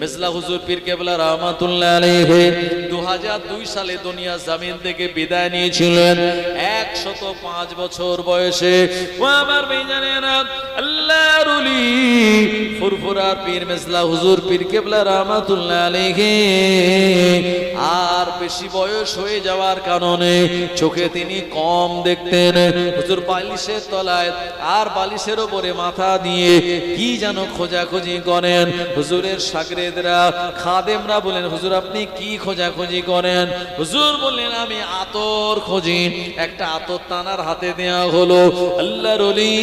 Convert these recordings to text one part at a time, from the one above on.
মেজলা হুজুর পীর কেবলা রহমাতুল্লাহ আলাইহি 2002 সালে দুনিয়া জামিন থেকে বিদায় নিয়েছিলেন। 105 বছর বয়সে। আমার ফুরফুরার পীর মেজলা হুজুর পীর কেবলা রহমাতুল্লাহ আলাইহি। আর বেশি বয়স হয়ে যাওয়ার কারণে চোখে তিনি কম দেখতেন। হুজুর বালিশের তলায় আর বালিশের ওপরে মাথা দিয়ে কি যেন খোঁজাখুঁজি করেন। হুজুরের সাগরেদরা খাদেমরা বলেন, হুজুর, আপনি কি খোঁজাখুঁজি করেন? হুজুর বললেন, আমি আতর খুঁজি। একটা আতর তানার হাতে দেওয়া হলো। আল্লাহর ওলি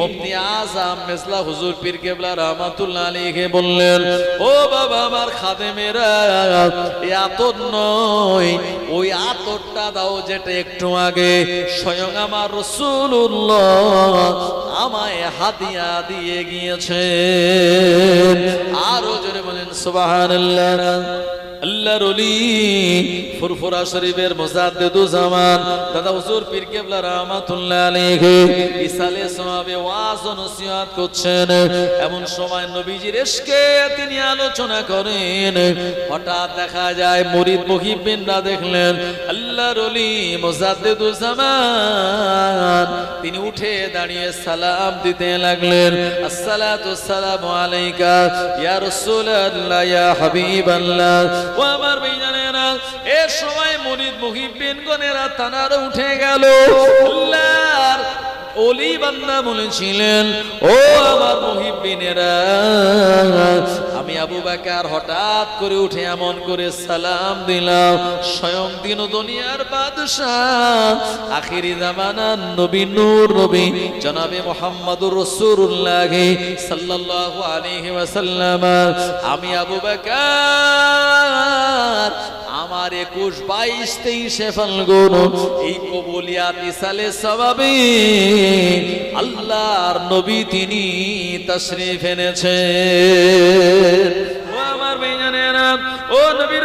মুফতি আজম মেসলা হুজুর পীর কেবলা রহমাতুল্লাহ আলাইহি বললেন, ও বাবা আমার খাদেমেরা, এই আতর নয়, ওই আতরটা দাও যেটা একটু আগে। স্বয়ং আমার রসুল্লাহ আমায় হাদিয়া দিয়ে গিয়েছেন। আরও জোরে বলেন সুবহানাল্লাহ। আল্লাহর ওলি, ফুরফুরা শরীফের দাদা করছেন। সময় তিনি আলোচনা করেন। হঠাৎ দেখা যায় মুরিদ মুহিব্বিনরা দেখলেন, আল্লাহর ওলি মুসাদ্দিদু জামান। তিনি উঠে দাঁড়িয়ে সালাম দিতে লাগলেন। আসসালাতু সালামু আলাইকা, ইয়া রাসূলুল্লাহ, ইয়া হাবিবাল্লাহ। ও আমার ভাইজানেরা এর সময় মুরিদ মুহিব্বিন গনেরা তানার উঠে গেল। আল্লাহর ওলি বান্দা বলেছিলেন, ও আমার মুহিব্বিনেরা আমি আবু বাকার হঠাৎ করে উঠে এমন করে সালাম দিলাম, স্বয়ং দিন দুনিয়ার বাদশাহ, আখিরি জামানার নবী নূর নবী, জনাবে মোহাম্মদুর রাসূলুল্লাহ সাল্লাল্লাহু আলাইহি ওয়াসাল্লাম, আমি আবু বাকার আমার একুশ, বাইশ, তেইশে ফাল্গুন এই কবুলিয়াত ইসালে সবাবে আল্লাহর নবী তিনি তশরিফ ফেনেছে আমার ও নবীর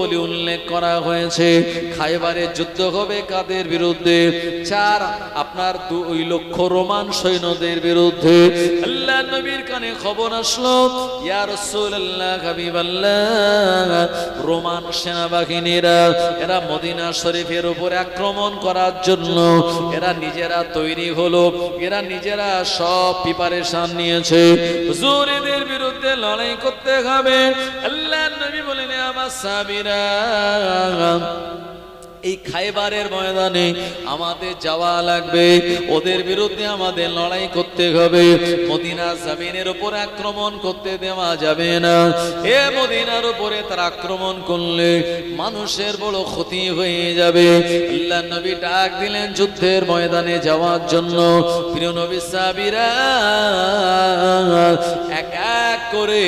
বলে উল্লেখ করা হয়েছে খাইবারের যুদ্ধ হবে কাদের বিরুদ্ধে? চার, আপনার দুই লক্ষ রোমান সৈন্যদের বিরুদ্ধে। আল্লাহ নবীর কানে খবর আসলো, ইয়া রাসূলুল্লাহ, হাবিবাল্লাহ, রোমান সেনাবাহিনীরা, এরা মদিনা শরীফের উপরে আক্রমণ করার জন্য, এরা নিজেরা তৈরি হলো, এরা নিজেরা সব প্রিপারেশন নিয়েছে। হুজুর বিরুদ্ধে লড়াই করতে হবে। আল্লাহ নবী বলেন আমার সাবিরা এই খাইবারের ময়দানে আমাদের যাওয়া লাগবে। ওদের বিরুদ্ধে আমাদের লড়াই করতে হবে। মদিনা জামিনের উপর আক্রমণ করতে দেওয়া যাবে না। এ মদিনার উপরে তার আক্রমণ করলে মানুষের বড় ক্ষতি হয়ে যাবে। আল্লাহ নবী ডাক দিলেন যুদ্ধের ময়দানে যাওয়ার জন্য। প্রিয় নবী সাবিরা এক এক করে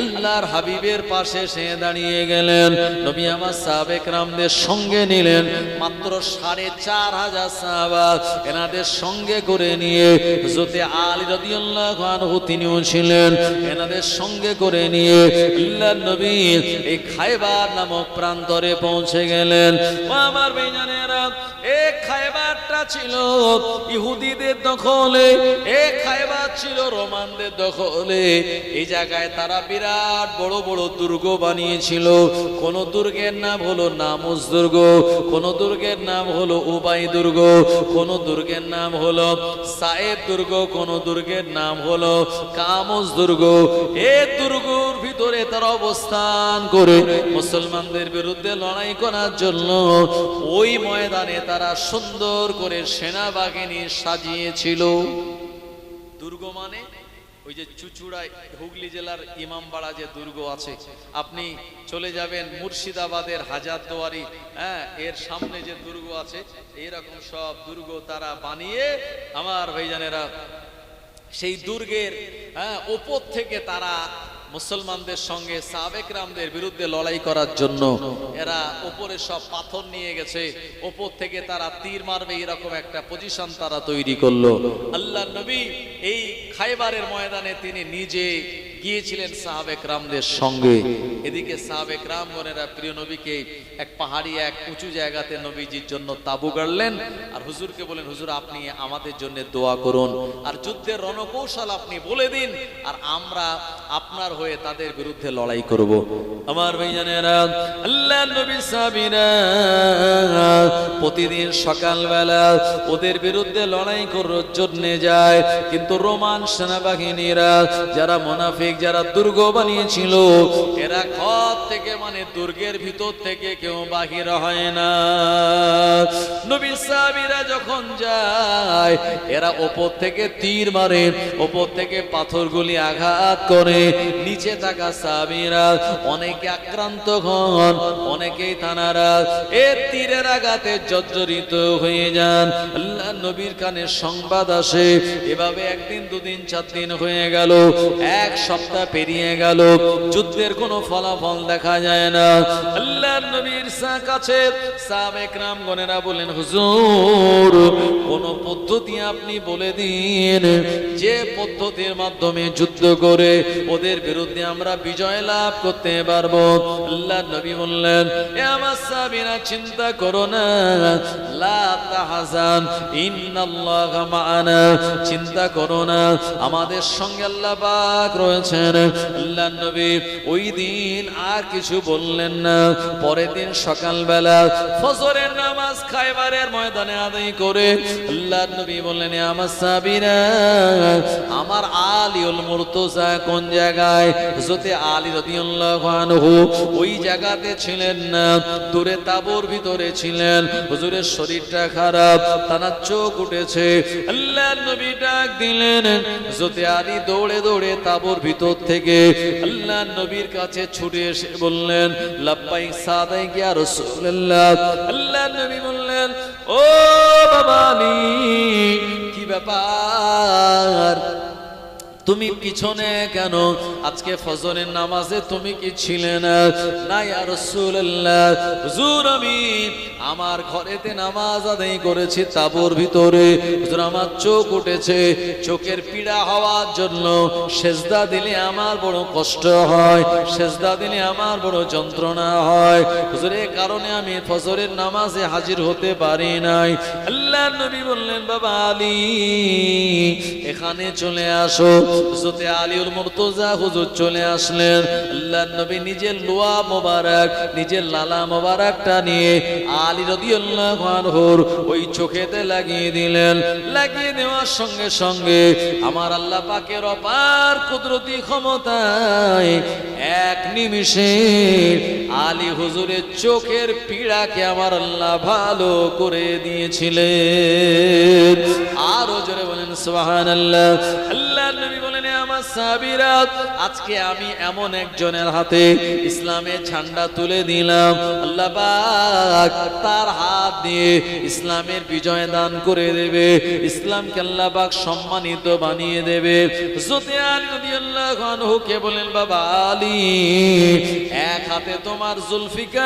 আল্লাহর হাবিবের পাশে সে দাঁড়িয়ে গেলেন। নবী আমার সাবেক রামদের সঙ্গে নিলেন। মাত্র সাড়ে চার হাজার সাহাবা এনাদের সঙ্গে করে নিয়ে হযরতে আলী রাদিয়াল্লাহু আনহু তিনিও ছিলেন, এনাদের সঙ্গে করে নিয়ে নবী এই খাইবার নামক প্রান্তরে পৌঁছে গেলেন। আমার খাইবারটা ছিল ইহুদিদের দখলে, এ খাইবার ছিল রোমানদের দখলে। এই জায়গায় তারা বিরাট বড় বড় দুর্গ বানিয়েছিল। কোন দুর্গের নাম হলো নামুস দুর্গ কোন দুর্গের নাম হলো উবাই দুর্গ, কোন দুর্গের নাম হলো সায়েদ দুর্গ, কোন দুর্গের নাম হলো কামুস দুর্গ। এ দুর্গর ভিতরে তারা অবস্থান করে মুসলমানদের বিরুদ্ধে লড়াই করার জন্য ওই ময়দানে তারা সুন্দর করে সেনাবাহিনী সাজিয়েছিল। দুর্গ মানে ওই যে চুচুড়ায় হুগলি জেলার ইমামবাড়া যে দুর্গ আছে, আপনি চলে যাবেন মুর্শিদাবাদের হাজার হাজারদুয়ারি হ্যাঁ এর সামনে যে দুর্গ আছে এরকম সব দুর্গ তারা বানিয়ে, আমার ভাইজানেরা, সেই দুর্গের হ্যাঁ ওপর থেকে তারা মুসলমানদের সঙ্গে সাবেক রামদের বিরুদ্ধে লড়াই করার জন্য এরা ওপরে সব পাথর নিয়ে গেছে। ওপর থেকে তারা তীর মারবে, এরকম একটা পজিশন তারা তৈরি করল। আল্লাহ নবী এই খাইবারের ময়দানে তিনি নিজে গিয়েছিলেন সাহাবেক রামদের সঙ্গে। এদিকে সাহাবেক রামগণেরা প্রিয় নবীকে এক পাহাড়ি, এক উঁচু জায়গাতে নবীজির জন্য তাবু গাড়লেন। আর হুজুরকে বলেন হুজুর, আপনি আমাদের জন্য দোয়া করুন। আর যুদ্ধের রণকৌশল আপনি বলে দিন, আর আমরা আপনার হয়ে তাদের বিরুদ্ধে লড়াই করব। আমার ভাইজানেরা, আল্লাহ নবী সাবিরা প্রতিদিন সকালবেলা ওদের বিরুদ্ধে লড়াই করার জন্য যায়। কিন্তু রোমান সেনাবাহিনীরা, যারা মোনাফিক যারা দুর্গ বানিয়েছিল, এরা ঘর থেকে মানে দুর্গের ভিতর থেকে কেউ বাহির হয় না। নবী সাহাবীরা যখন যায়, এরা ওপর থেকে তীর মারে, ওপর থেকে পাথরগুলি আঘাত করে। নিচে থাকা সাহাবীরা অনেকে আক্রান্ত হন, অনেকেই তানারা এ তীরের আঘাতে জর্জরিত হয়ে যান। আল্লাহ নবীর কানে সংবাদ আসে। এভাবে একদিন, দুদিন চার দিন হয়ে গেল। এক সপ্তাহ পেরিয়ে গেল। যুদ্ধের কোনো ফলাফল দেখা যায় না। আল্লাহ নবীর কাছে সাবেক রামগণেরা বলেন হুজুর, কোন পদ্ধতি আপনি বলে দিন। যে পদ্ধতির মাধ্যমে যুদ্ধ করে ওদের বিরুদ্ধে আমরা বিজয় লাভ করতে পারব। আল্লাহ নবী বললেন, এ আমার সাবিনা চিন্তা করো না। চিন্তা করো না। আমাদের সঙ্গে আল্লাহ পাক রয়েছেন আল্লাহ নবী, ওই দিন আর কিছু বললেন না। পরের দিন সকালবেলা ফজরের নামাজ খাইবারের ময়দানে আদায় করে আল্লাহ নবী বললেন আমার সাবিরা আমার আলিউল মুর্তজা কোন জায়গায়? হযরতে আলী রাদিয়াল্লাহু আনহু ওই জায়গাতে ছিলেন না, দূরে তাবুর ভিতরে ছিলেন। হুজুরের শরীরটা খারাপ, তানার চোখ উঠেছে। আল্লাহ নবী ডাক দিলেন, হযরতে আলী দৌড়ে দৌড়ে তাবুর ভিতর থেকে আল্লাহ নবীর কাছে ছুটে এসে বললেন লাপাই সাদাই গিয়া রসুল্লাহ আল্লাহ নবী বললেন, ও বাবা আমি কি ব্যাপার? তুমি পিছনে কেন? আজকে ফজরের নামাজে তুমি কি ছিলে না? হুজুর আমি আমার ঘরেতে নামাজ আদায় করেছি তাবুর ভিতরে। আমার চোখ উঠেছে। চোখের পীড়া হওয়ার জন্য সেজদা দিলে আমার বড় কষ্ট হয়, সেজদা দিলে আমার বড় যন্ত্রণা হয়। হুজুর কারণে আমি ফজরের নামাজে হাজির হতে পারি নাই। আল্লাহ নবী বললেন, বাবা আলী, এখানে চলে আসো। হযরতে আলীউল মুর্তজা হুজুর চলে আসলেন। আল্লাহ নবী নিজের লোয়া মোবারক, নিজের লালা মোবারকটা নিয়ে আলী রাদিয়াল্লাহু আনহুর ওই চোখেতে লাগিয়ে দিলেন। লাগিয়ে দেওয়ার সঙ্গে সঙ্গে আমার আল্লাহ পাকের অপার কুদরতি ক্ষমতায় এক নিমিষে আলী হুজুরের চোখের পীড়াকে আমার আল্লাহ ভালো করে দিয়েছিলেন। আরও জোরে বলেন নবী বলেন "এ আমার সাহাবীরা, আজকে আমি এমন একজনের হাতে ইসলামের ঝান্ডা তুলে দিলাম। আল্লাহ তার হাত দিয়ে ইসলামের বিজয় দান করে দেবে। ইসলামকে আল্লাহ সম্মানিত বানিয়ে দেবে। হযরতে আলী রাদিয়াল্লাহু আনহু কে বলেন বাবা আলী, এক হাতে তোমার জুলফিকার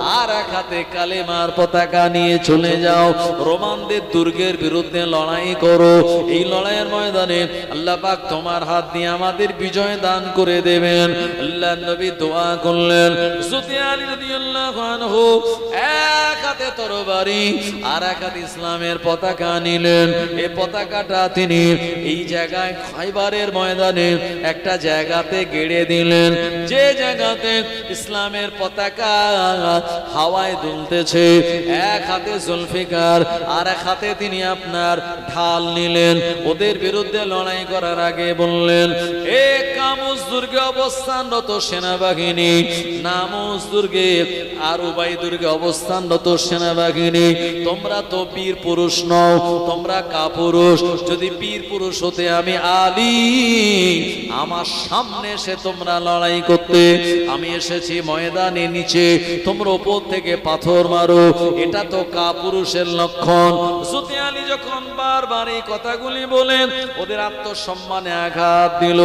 আর এক হাতে কালেমার পতাকা নিয়ে চলে যাও। রোমানদের দুর্গের বিরুদ্ধে লড়াই করো। এই লড়াইয়ের ময়দানে আল্লাহ পাক তোমার হাত দিয়ে আমাদের বিজয় দান করে দেবেন। আল্লাহ নবী দোয়া করলেন। এক হাতে তরবারি ইসলামের পতাকা নিলেন। এই পতাকাটা তিনি এই জায়গায় খাইবারের ময়দানে একটা জায়গাতে গেড়ে দিলেন। যে জায়গাতে ইসলামের পতাকা হাওয়ায় দুলতেছে, এক হাতে জুলফিকার আর এক হাতে তিনি আপনার ঢাল নিলেন। ওদের বিরুদ্ধে লড়াই করার আগে বললেন, এ কামুস দুর্গে অবস্থানরত সেনাবাহিনী নামুস দুর্গে আর উবাই দুর্গে অবস্থানরত সেনাবাহিনী, তোমরা তো বীর পুরুষ নও, তোমরা কাপুরুষ, যদি বীর পুরুষ হতে আমি আলী, আমার সামনে এসে তোমরা লড়াই লড়াই করতে, আমি এসেছি ময়দানে নিচে, তোমরা ওপর থেকে পাথর মারো, এটা তো কাপুরুষের লক্ষণ। সুতি আলী যখন বারবার এই কথাগুলি বলেন, ওদের আত্মসম্মানে আঘাত দিল।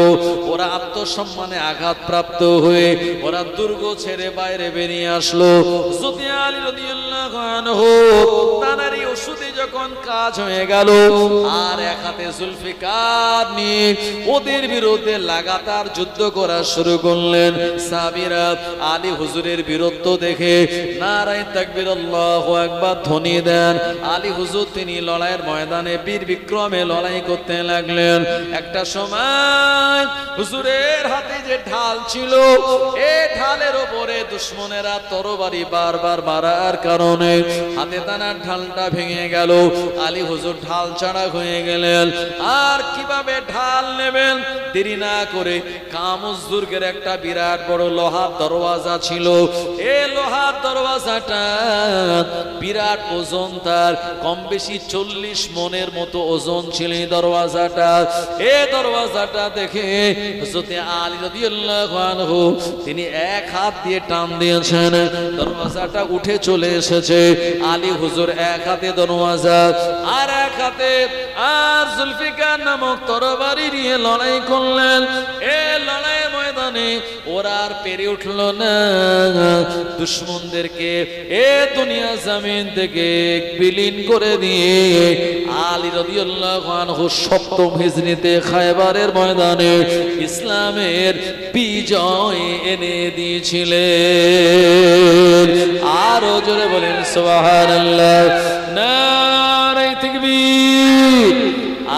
ওরা আত্মসম্মানে আঘাত প্রাপ্ত হয়ে ওরা দুর্গ ছেড়ে বাইরে বেরিয়ে আসলো। যুদ্ধ করা শুরু করলেন। হুজুরের দেখে নারায়ণ ধ্বনি দেন। আলী হুজুর তিনি লড়াইয়ের ময়দানে বীর বিক্রমে লড়াই করতে লাগলেন। একটা সময় হুজুরের হাতে যে ঢাল ছিল, এ ঢালের ওপরে দুশ্মনেরা তরবারি বারবার মারার কারণে হাতে তানার ঢালটা ভেঙে গেল। আলী হুজুর ঢাল ছাড়া হয়ে গেলেন। আর কীভাবে ঢাল নেবেন? দেরি না করে কামুজ দুর্গের একটা বিরাট বড় লোহার দরওয়াজা ছিল। এ লোহার দরওয়াজাটা বিরাট ওজন, তার কম বেশি চল্লিশ মনের মতো ওজন ছিল এই দরওয়াজাটা দরওয়াজাটা উঠে চলে এসেছে। আলী হুজুর এক হাতে দরওয়াজা, আর এক হাতে আর জুলফিকার নামক তরবারি নিয়ে লড়াই করলেন। এ লড়াইয়ের ময়দানে ওরা আর পেরে উঠল না। এ করে হিজরিতে খায়বারের ময়দানে ইসলামের বিজয় এনে দিয়েছিলেন। আরও জোরে বলেন তাকবীর।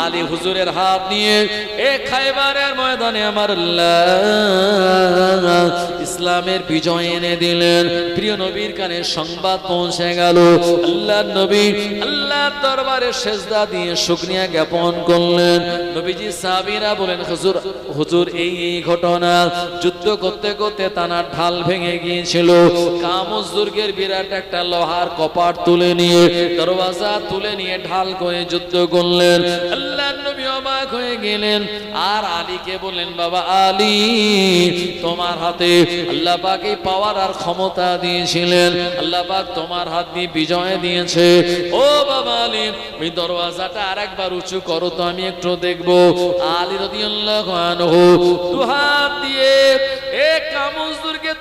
আলী হুজুরের হাত নিয়ে, এ খাইবারের ময়দানে আমার ইসলামের বিজয় এনে দিলেন। প্রিয় নবীর কানে সংবাদ পৌঁছে গেল। আল্লাহ নবী আল্লাহ দরবারে সেজদা দিয়ে শুকরিয়া জ্ঞাপন করলেন। নবীজি সাবিরা বলেন, হুজুর হুজুর, এই এই ঘটনা যুদ্ধ করতে করতে তানার ঢাল ভেঙে গিয়েছিল। কামজ দুর্গের বিরাট একটা লোহার কপাট তুলে নিয়ে, দরওয়াজা তুলে নিয়ে ঢাল করে যুদ্ধ করলেন। আল্লাহ নবী অবাক হয়ে গেলেন। আর আলীকে বললেন, বাবা আলী, তোমার হাতে আল্লাহ পাক এই পাওয়ার আর ক্ষমতা দিয়েছিলেন। আল্লাহ পাক তোমার হাত দিয়ে বিজয় দিয়েছে। ও বাবা আলী ওই দরওয়াজাটা আরেকবার উঁচু করো তো আমি একটু দেখব। আলী রাদিয়াল্লাহু দু হাত দিয়ে এ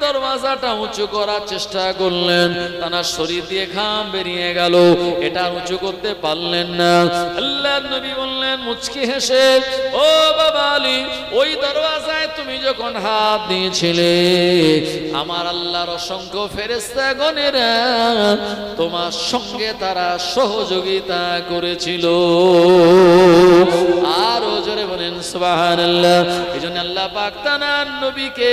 দরওয়াজাটা উঁচু করার চেষ্টা করলেন। তার শরীর দিয়ে ঘাম বেরিয়ে গেল। এটা উঁচু করতে পারলেন না। আল্লাহ নবী বললেন, মুচকি হেসে, ও বাবা আলী, ওই দরওয়াজায় তুমি যখন হাত দিয়েছিলে, আমার আল্লাহর অসংখ্য ফেরেস্তা গণেরা তোমার সঙ্গে তারা সহযোগিতা করেছিল। আরও জোরে বলেন এই জন্য আল্লাহ পাক তানার নবীকে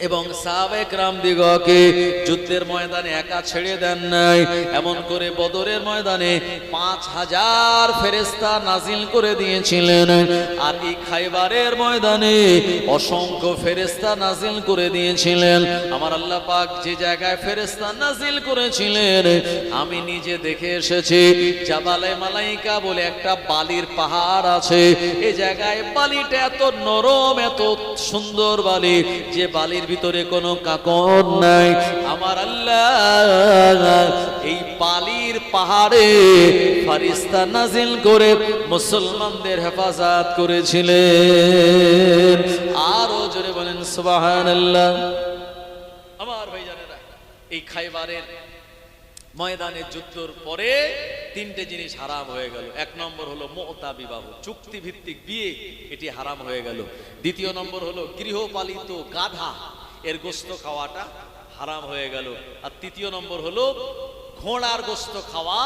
এবং সাবেক রাম দিগকে যুদ্ধের ময়দানে একা ছেড়ে দেন নাই। এমন করে বদরের ময়দানে পাঁচ হাজার ফেরেস্তা নাজিল করে দিয়েছিলেন। আর এই খাইবারের ময়দানে অসংখ্য ফেরেস্তা নাজিল করে দিয়েছিলেন। আমার আল্লাহ পাক যে জায়গায় ফেরেস্তা নাজিল করেছিলেন, আমি নিজে দেখে এসেছি, জাবালে মালাইকা বলে একটা বালির পাহাড় আছে। এই জায়গায় বালিটা এত নরম, এত সুন্দর বালি, যে বালির ভিতরে কোন কাকন নাই। আমার আল্লাহ এই পালির পাহাড়ে ফারিস্তা নাজিল করে মুসলমানদের হেফাজত করেছিলেন। আরও জোরে বলেন, সুবহানাল্লাহ। আমার ভাই ভাইজানেরা, এই খাইবারের ময়দানে যুদ্ধর পরে তিনটে জিনিস হারাম হয়ে গেল। এক নম্বর হলো মোতা বিবাহ চুক্তি ভিত্তিক বিয়ে, এটি হারাম হয়ে গেল। দ্বিতীয় নম্বর হলো গৃহপালিত গাধা, এর গোস্ত খাওয়াটা হারাম হয়ে গেল। আর তৃতীয় নম্বর হলো ঘোড়ার গোস্ত খাওয়া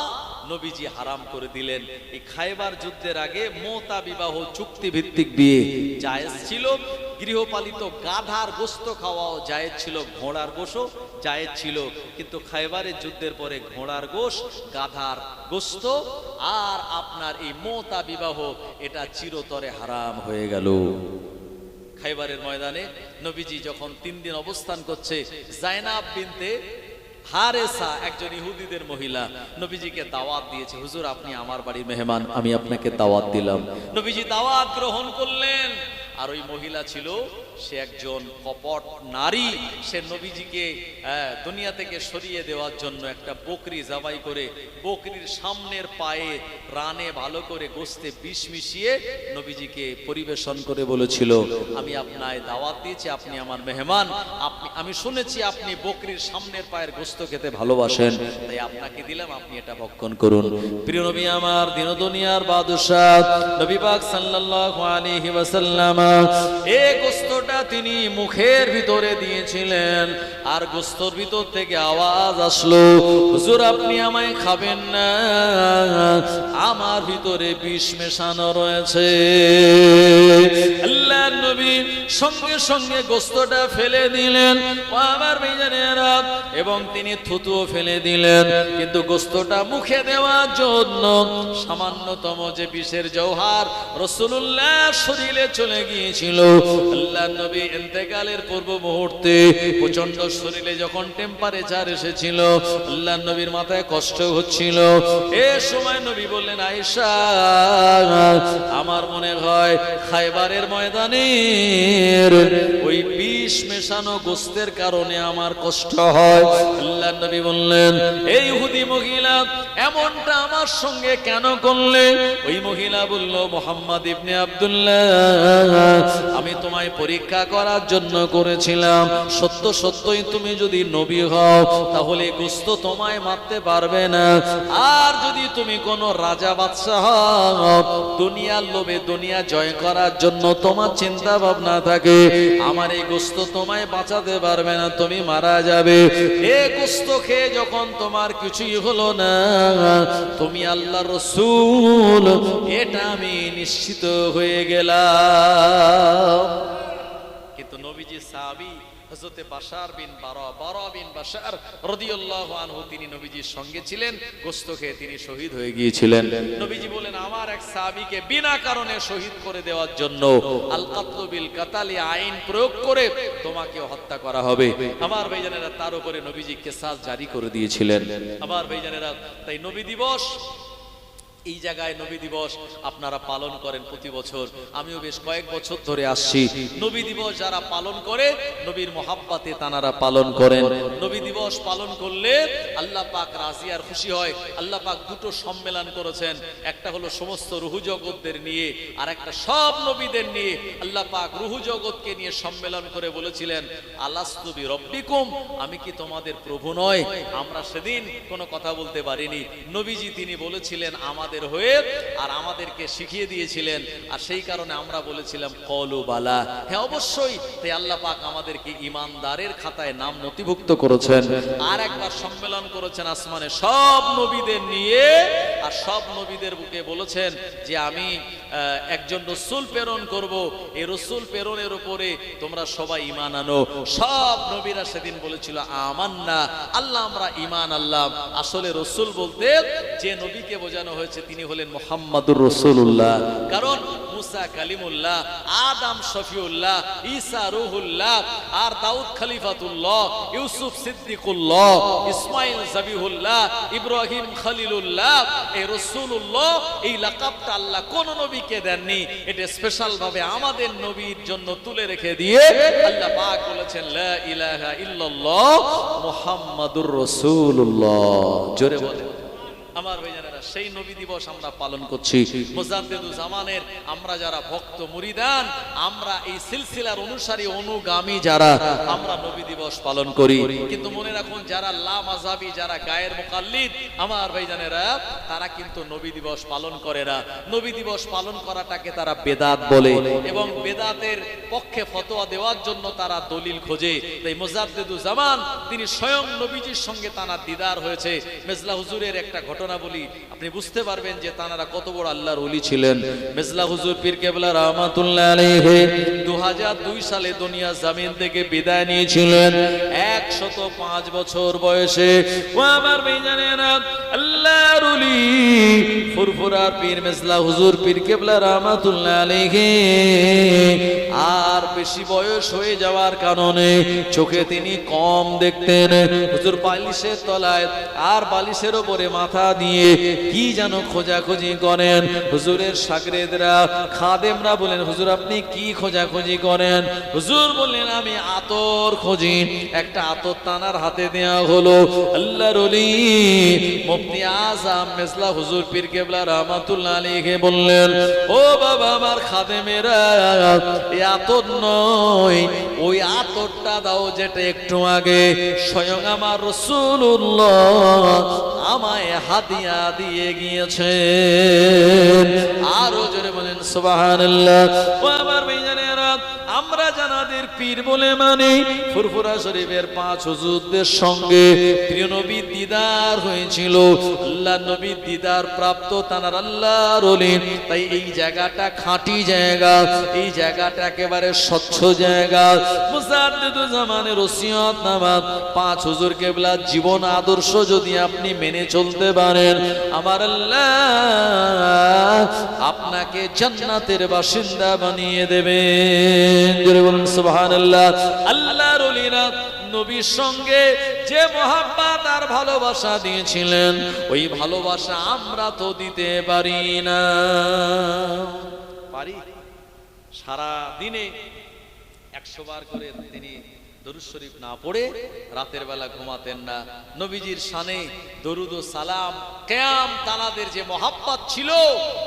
নবীজি হারাম করে দিলেন। এই খাইবার যুদ্ধের আগে মোতা বিবাহ চুক্তি ভিত্তিক বিয়ে জায়েজ ছিল। গৃহপালিত গাধার গোস্ত খাওয়াও জায়েজ ছিল, ঘোড়ার গোশও জায়েজ ছিল। কিন্তু খাইবারের যুদ্ধের পরে ঘোড়ার গোশ, গাধার গোস্ত আর আপনার এই মোতা বিবাহ, এটা চিরতরে হারাম হয়ে গেল। খাইবারের ময়দানে নবীজি যখন তিন দিন অবস্থান করছে, জাইনাব বিনতে হারেসা একজন ইহুদিদের মহিলা। নবীজিকে দাওয়াত দিয়েছে, হুজুর, আপনি আমার বাড়ির মেহমান, আমি আপনাকে দাওয়াত দিলাম। নবীজি দাওয়াত গ্রহণ করলেন, আর ওই মহিলা ছিল সে একজন কপট নারী, সে নবীজিকে দুনিয়া থেকে সরিয়ে দেওয়ার জন্য একটা বকরি জবাই করে, বকরির সামনের পায়ে রানে ভালো করে গোস্তে বিষ মিশিয়ে নবীজিকে পরিবেশন করে বলেছিল, আমি আপনায় দাওয়াত দিয়েছি, আপনি আমার মেহমান, আপনি, আমি শুনেছি আপনি বকরির সামনের পায়ের গোস্ত খেতে ভালোবাসেন, তাই আপনাকে দিলাম, আপনি এটা ভক্ষণ করুন। প্রিয় নবী আমার দিন দুনিয়ার বাদশাহ, নবী পাক সাল্লাল্লাহু আলাইহি ওয়াসাল্লাম এই গোস্তটা তিনি মুখের ভিতরে দিয়েছিলেন। আর গোস্তর ভিতর থেকে আওয়াজ আসলো, হুজুর, আপনি আমায় খাবেন না। আমার ভিতরে বিষ মেশানো রয়েছে। আল্লাহ নবী সঙ্গে সঙ্গে গোস্তটা ফেলে দিলেন। আমার মেজানেরা, এবং তিনি থুতুও ফেলে দিলেন। কিন্তু গোস্তটা মুখে দেওয়ার জন্য সামান্যতম যে বিষের জৌহার রসুল্লাহ শরীরে চলে গিয়েছিল, আল্লাহ নবী এতেকালের পূর্ব মুহূর্তে। প্রচণ্ড শরীরে যখন টেম্পারেচার এসেছিল, আল্লাহ নবীর মাথায় কষ্ট হচ্ছিল। এ সময় নবী বললেন, আয়েশা, আমার মনে হয় খাইবারের ময়দানের ওই বিষ মেশানো গোস্তের কারণে আমার কষ্ট হয়। আল্লাহ নবী বললেন এই ইহুদি মহিলা, এমনটা আমার সঙ্গে কেন করলে? ওই মহিলা বলল, মোহাম্মদ ইবনে আব্দুল্লাহ, আমি তোমায় পরীক্ষা করার জন্য করেছিলাম। সত্য সত্যই তুমি যদি নবী হও, তাহলে গোস্ত তোমায় মারতে পারবে না। আর যদি তুমি কোনো রাজা বাদশাহ দুনিয়ার লোভে দুনিয়া জয় করার জন্য তোমার চিন্তা ভাবনা থাকে, আমার এই গোস্ত তোমায় বাঁচাতে পারবে না, তুমি মারা যাবে। এ গোস্ত খেয়ে যখন তোমার কিছুই হলো না, তুমি আল্লাহ রসুল, এটা আমি নিশ্চিত হয়ে গেলাম। সাহাবী হযরতে বাশার বিন বারা বারা বিন রাদিয়াল্লাহু আনহু, তিনি নবীজির সঙ্গে ছিলেন খেয়ে তিনি শহীদ হয়ে গিয়েছিলেন। নবীজি বলেন, আমার এক বিনা কারণে শহীদ করে দেওয়ার জন্য আল কাতলু বিল কাতালি আইন প্রয়োগ করে তোমাকে হত্যা করা হবে। আমার ভাইজানেরা তার উপরে নবীজি কেসাস জারি করে দিয়েছিলেন। আমার ভাইজানেরা, তাই নবী দিবস এই জায়গায় নবী দিবস আপনারা পালন করেন প্রতি বছর। আমিও বেশ কয়েক বছর ধরে আসছি। নবী দিবস যারা পালন করে, নবীর মহাব্বাতে তানারা পালন করেন। নবী দিবস পালন করলে আল্লাহ পাক রাজি আর খুশি হয়। আল্লাহ পাক দুটো সম্মেলন করেছেন। একটা হলো সমস্ত রুহু জগৎদের নিয়ে আর একটা সব নবীদের নিয়ে। আল্লাহ পাক রুহু জগৎকে নিয়ে সম্মেলন করে বলেছিলেন আলাস্তুবি রব্বিকুম আমি কি তোমাদের প্রভু নয়? আমরা সেদিন কোনো কথা বলতে পারিনি। নবীজি তিনি বলেছিলেন আমাদের হয়ে আর আমাদেরকে শিখিয়ে দিয়েছিলেন। আর সেই কারণে আমরা বলেছিলাম, কলু বালা। হ্যাঁ অবশ্যই। তাই আল্লাহ পাক আমাদেরকে ইমানদারের খাতায় নাম নথিভুক্ত করেছেন। আর একবার সম্মেলন করেছেন আসমানে। সব নবীদের নিয়ে আর সব নবীদের বুকে বলেছেন যে আমি একজন রসুল প্রেরণ করব। এই রসুল প্রেরণের উপরে তোমরা সবাই ইমান আনো। সব নবীরা সেদিন বলেছিল, আমান্না, আল্লাহ আমরা ইমান আল্লাহ আসলে রসুল বলতে যে নবীকে বোঝানো হয়েছে, তিনি হলেন মোহাম্মদুর রসুল্লাহ কারণ মুসা কালিমুল্লাহ, আদম শফিউল্লাহ, ঈসা রুহুল্লাহ, আর দাউদ খলিফাতুল্লাহ, ইউসুফ সিদ্দিকুল্লাহ, ইসমাইল জাবিহুল্লাহ, ইব্রাহিম খলিলুল্লাহ, এই রসুল্লাহ এই লাকাবটা আল্লাহ কোন নবীকে দেননি। এটা স্পেশাল ভাবে আমাদের নবীর জন্য তুলে রেখে দিয়ে আল্লাহ পাক বলেছেন, লা ইলাহা ইল্লাল্লাহ মুহাম্মাদুর রাসূলুল্লাহ। জোরে বলে আমার ভাইজানেরা সেই নবী দিবস আমরা পালন করছি। জামানের আমরা যারা ভক্ত মুরিদান, আমরা এই সিলসিলার অনুসারী অনুগামী যারা, আমরা নবী দিবস পালন করি। কিন্তু মনে রাখুন, যারা লা মাযহাবি, যারা গায়ের মুকাল্লিদ, আমার ভাইজানেরা, তারা কিন্তু নবী দিবস পালন করে না। নবী দিবস পালন করাটাকে তারা বেদাত বলে এবং বেদাতের পক্ষে ফতোয়া দেওয়ার জন্য তারা দলিল খোঁজে। তাই মুজাদ্দিদুল জামান, তিনি স্বয়ং নবীজির সঙ্গে তানার দিদার হয়েছে। মেজলা হুজুরের একটা ঘটনা বলি। আপনি বুঝতে পারবেন যে তানারা কত বড় আল্লাহর ওলি ছিলেন। মেজলা হুজুর পীর কেবলা রহমাতুল্লাহ আলাইহি 2002 সালে দুনিয়া জমিন থেকে বিদায় নিয়েছিলেন। 105 বছর বয়সে। ও আমার বেজানেরা আল্লাহর ওলি, ফুরফুরার পীর মেসলা হুজুর পীর কেবলা রাহমাতুল্লাহ আলাইহি। আর বেশি বয়স হয়ে যাওয়ার কারণে চোখে তিনি কম দেখতেন। হুজুর বালিশের তলায় আর বালিশের ওপরে মাথা দিয়ে কি যেন খোঁজাখুঁজি করেন? হুজুরের সাগরেদরা, খাদেমরা বলেন হুজুর, আপনি কি খোঁজাখুঁজি করেন? হুজুর বললেন, আমি আতর খুঁজি। একটা আতর তানার হাতে দেয়া হলো। আল্লাহর ওলি মুফতি আজম মেসলা হুজুর পীর কেবলা রহমাতুল্লাহ আলাইহি বললেন, ও বাবা আমার খাদেমেরা এই আতর নয়। ওই আতরটা দাও যেটা একটু আগে। স্বয়ং আমার রসুল্লাহ আমায় হাতিয়া দিয়ে গিয়েছে। আরও জোরে বলেন সুবাহ আমরা জানাদের পীর বলে মানে ফুরফুরা শরীফের পাঁচ হুজুরদের সঙ্গে প্রিয় নবী দিদার হয়েছিল। আল্লাহ নবী দিদার প্রাপ্ত তানার আল্লাহ ওলি তাই এই জায়গাটা খাঁটি জায়গা, এই জায়গাটা একেবারে স্বচ্ছ জায়গা। মুসাদ্দিদুল জামানের ওসিয়ত নামাজ, পাঁচ হুজুর কেবলা জীবন আদর্শ যদি আপনি মেনে চলতে পারেন, আমার আল্লাহ আপনাকে জান্নাতের বাসিন্দা বানিয়ে দেবেন জোরে বলুন, সুবহানাল্লাহ। আল্লাহর ওলিরা নবীর সঙ্গে যে মহাব্বাত আর ভালোবাসা দিয়েছিলেন, ওই ভালোবাসা আমরা তো দিতে পারি না। পারি? সারা দিনে একশো বার করে তিনি দরুদ শরীফ না পড়ে রাতের বেলা ঘুমাতেন না। নবীজির শানে দরুদ ও সালাম, কেয়াম, তানাদের যে মহাব্বাত ছিল,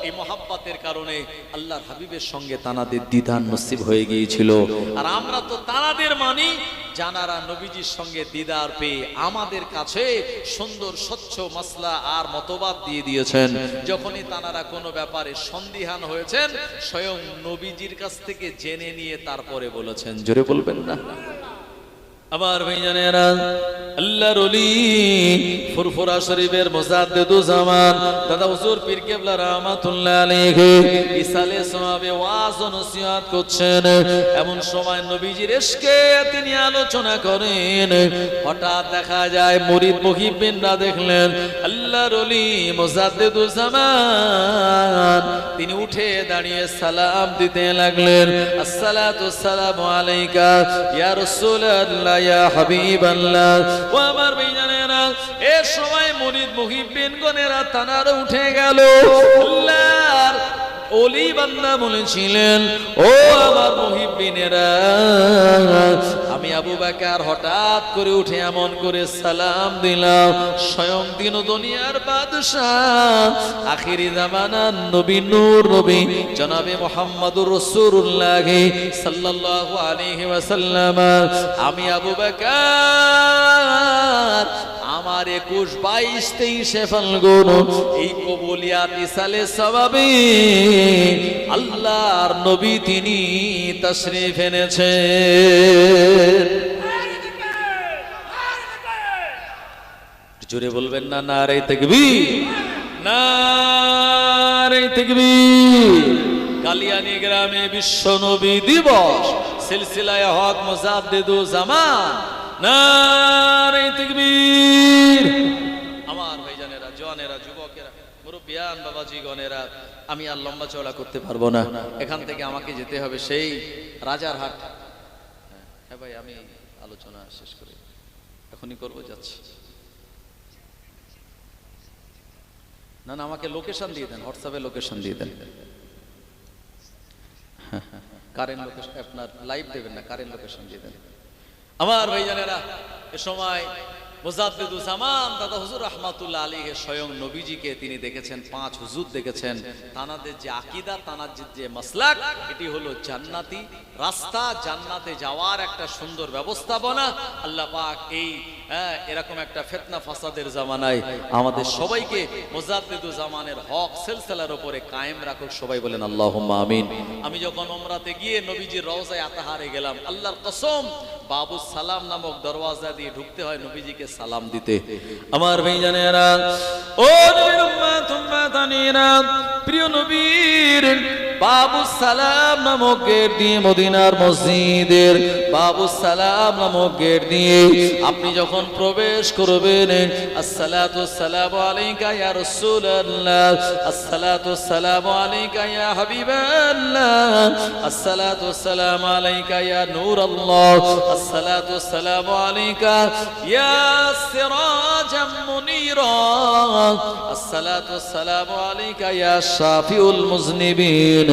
এই মহাব্বাতের কারণে আল্লাহর হাবিবের সঙ্গে তানাদের দিদান নসিব হয়ে গিয়েছিল। আর আমরা তো তানাদের মানি, জানারা নবীজির সঙ্গে দিদার পেয়ে আমাদের কাছে সুন্দর, স্বচ্ছ মশলা আর মতবাদ দিয়ে দিয়েছেন। যখনই তানারা কোনো ব্যাপারে সন্দিহান হয়েছেন, স্বয়ং নবীজির কাছ থেকে জেনে নিয়ে তারপরে বলেছেন। জোরে বলবেন না। আমার ভাইজানেরা, আল্লাহর ফুরফুরা শরীফের দাদা হুজুর পীর কেবলা রাহমাতুল্লাহ আলাইহি ওয়াজ ও নসিহত করছেন। এমন সময় নবীজির ইশকে তিনি আলোচনা করেন। হঠাৎ দেখা যায় মুরিদ মুহিব্বিনরা দেখলেন, আল্লাহর তিনি উঠে দাঁড়িয়ে সালাম দিতে লাগলেন, আসসালাতু সালামু আলাইকা, ইয়া রাসূলুল্লাহ ইয়া হাবিবাল্লাহ। সময় মুরিদ মুহিবিনগণেরা তানার উঠে গেল। ওলি বান্দা বলেছিলেন, ও আমার মুহিব্বিনেরা, আমি আবু বাকার হঠাৎ করে উঠে এমন করে সালাম দিলাম, স্বয়ং দিন দুনিয়ার বাদশাহ, আখিরি জামানার নবী নূর নবী, জনাবে মোহাম্মদুর রাসূলুল্লাহ সাল্লাল্লাহু আলাইহি ওয়াসাল্লাম, আমি আবু বাকার আমার একুশ, বাইশ, তেইশে ফাল্গুন এই কবুলিয়াত ইসালে সবাবে আল্লাহর নবী তিনি তশরিফ এনেছেন। জোরে বলবেন না না রে দেখবি না রে দেখবি কালিয়ানি গ্রামে বিশ্ব নবী দিবস, সিলসিলায় হক মুজাদ্দিদু তকবীর আমার আমি আর লম্বা চওড়া করতে পারব না। এখান থেকে আমাকে যেতে হবে সেই রাজারহাট হ্যাঁ ভাই, আমি আলোচনা শেষ করি। এখনই করব, যাচ্ছি। না না, আমাকে লোকেশন দিয়ে দেন হোয়াটসঅ্যাপে লোকেশন দিয়ে দেন। কারেন্ট লোকেশন আপনার লাইভ দেবেন না কারেন্ট লোকেশন দিয়ে দেন। আমার ভাইজানেরা, এ সময় তিনি দেখেছেন, পাঁচ হুজুর দেখেছেন। তানাদের যে আকিদা যে মাসলাক, এটি হলো জান্নাতি রাস্তা, জান্নাতে যাওয়ার একটা সুন্দর ব্যবস্থাপনা। আল্লাহ পাক এই এরকম একটা ফেতনা ফাসাদের জামানায় আমাদের সবাইকে মুজাদ্দিদুজ্জামানের হক সিলসিলার উপরে কায়েম রাখুক, সবাই বলেন আল্লাহুম্মা আমিন। আমি যখন ওমরাতে গিয়ে নবীজির রওজায় আতাহারে গেলাম, আল্লাহর কসম বাবু সালাম নামক দরওয়াজা দিয়ে ঢুকতে হয় নবীজিকে সালাম দিতে। আমার ভাইজানেরা, ও নবীর উম্মাত, উম্মাতানিরা, প্রিয় নবীর বাবু সালাম নামক গেট দিয়ে মদিনার মসজিদের বাবু সালাম নামক গেট দিয়ে আপনি যখন প্রবেশ করবেন, আসসালাতু সালামু ইয়া ইয়া শাফিউল মুজনিবিন।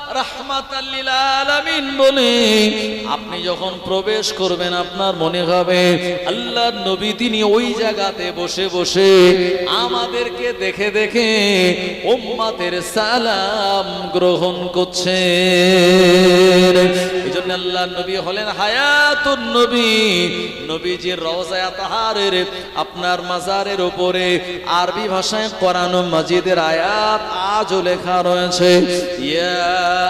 আলামিন বলে, আপনি যখন প্রবেশ করবেন, আপনার মনে হবে আল্লাহ নবী তিনি ওই জায়গাতে বসে বসে আমাদেরকে দেখে দেখে উম্মাতের সালাম গ্রহণ করছেন। এই জন্য আল্লাহর নবী হলেন হায়াতুন নবী। নবীজির রওজায় তাহারের আপনার মাজারের উপরে আরবি ভাষায় কোরআন মাজিদের আয়াত আজও লেখা রয়েছে। ইয়া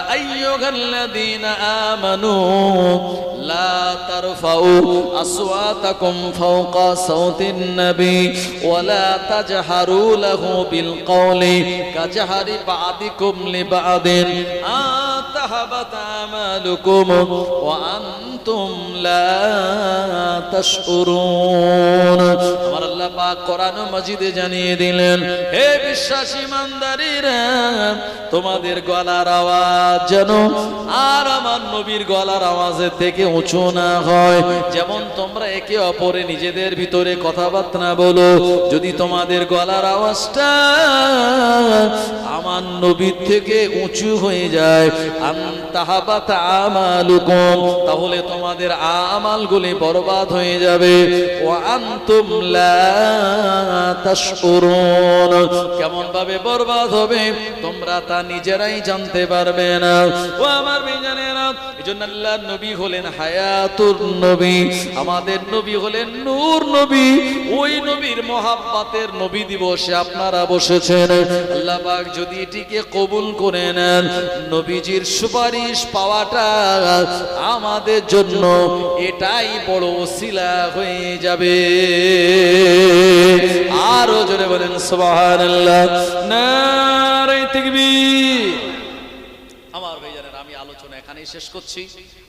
আমানু লা তারফাউ আসওয়াতাকুম ফাওকা সাওতিন নবী ওয়া লা তাজহারু লাহু বিল কওলি কাজহারি বা'দিকুম লিবা'দিন আতাহাবাত আমালুকুম ওয়া আনতুম লা তাশউরুন আমার আল্লাহ পাক কোরআন মাজিদে জানিয়ে দিলেন, হে বিশ্বাসী ইমানদারীরা, তোমাদের গলার আওয়াজ যেন আর আমার নবীর গলার আওয়াজের থেকে উঁচু না হয়। যেমন তোমরা একে অপরে নিজেদের ভিতরে কথাবার্তা বলো, যদি তোমাদের গলার আওয়াজটা আমার নবীর থেকে উঁচু হয়ে যায় আমালুকুম, তাহলে বরবাদ হয়ে যাবে। কেমন ভাবে বরবাদ হবে, তোমরা তা নিজেরাই জানতে পারবে না। হলেন হায়াতুর নবী। আমাদের নবী হলেন নূর নবী। ওই নবীর মহাব্বাতের নবী দিবসে আপনারা বসেছেন। আল্লাহ পাক যদি এটিকে কবুল করে নেন, নবীজির সুপারিশ পাওয়াটা আমাদের জন্য এটাই বড় শিলা হয়ে যাবে। আরও জোরে বলেন, সুবহানাল্লাহ। নারে তাকবীর। এখানেই শেষ করছি।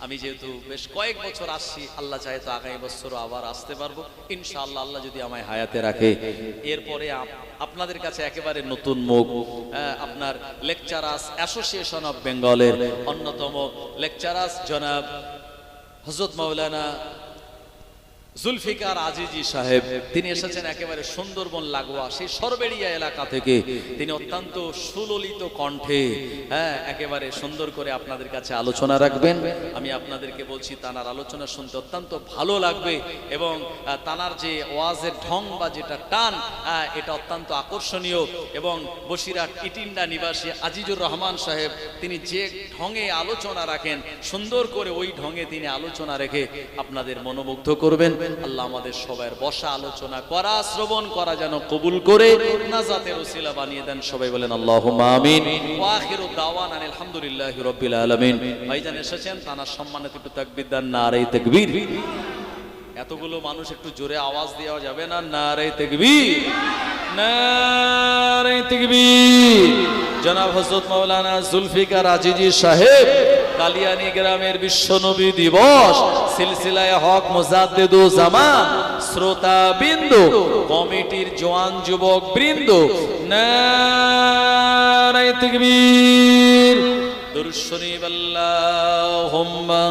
আমি যেহেতু বেশ কয়েক বছর আসছি, আল্লাহ চাহে তো আগামী বছরও আবার আসতে পারব। ইনশাআল্লাহ আল্লাহ যদি আমায় হায়াতে রাখে। এরপরে আপনাদের কাছে একেবারে নতুন মুখ আপনার লেকচারাস অ্যাসোসিয়েশন অফ বেঙ্গলের অন্যতম লেকচারাস জনাব হজরত মাওলানা জুলফিকার আজিজি সাহেব, তিনি এসেছেন একেবারে সুন্দরবন লাগোয়া, সেই সরবেড়িয়া এলাকা থেকে। তিনি অত্যন্ত সুললিত কণ্ঠে হ্যাঁ একেবারে সুন্দর করে আপনাদের কাছে আলোচনা রাখবেন। আমি আপনাদেরকে বলছি, তানার আলোচনা শুনতে অত্যন্ত ভালো লাগবে এবং তানার যে ওয়াজের ঢং বা যেটা টান এটা অত্যন্ত আকর্ষণীয় এবং বসিরহাট ইটিন্ডা নিবাসী আজিজুর রহমান সাহেব, তিনি যে ঢঙে আলোচনা রাখেন, সুন্দর করে ওই ঢঙে তিনি আলোচনা রেখে আপনাদের মনোমুগ্ধ করবেন। আল্লাহ আমাদের সবার বসা আলোচনা করা, শ্রবণ করা যেন কবুল করে, নাজাতের ওসিলা বানিয়ে দেন সবাই বলেন আল্লাহ আমিন। দাওয়ানা আলামিন। ভাইজান এসেছেন তানার সম্মানিত একটু তাকবীর দেন তাকবীর। এতগুলো মানুষ একটু জোরে আওয়াজ দেওয়া যাবে না, নারে তাকবীর। নারে তাকবীর। জনাব হযরত মাওলানা জুলফিকার আজিজি সাহেব কালিয়ানি গ্রামের বিশ্বনবী দিবস, সিলসিলায় হক মোজাদ্দেদু জামান, শ্রোতা বিন্দু, কমিটির জওয়ান যুবক বৃন্দ, নারায়ে তকবীর দুরুদ শরীফ আল্লাহুম্মা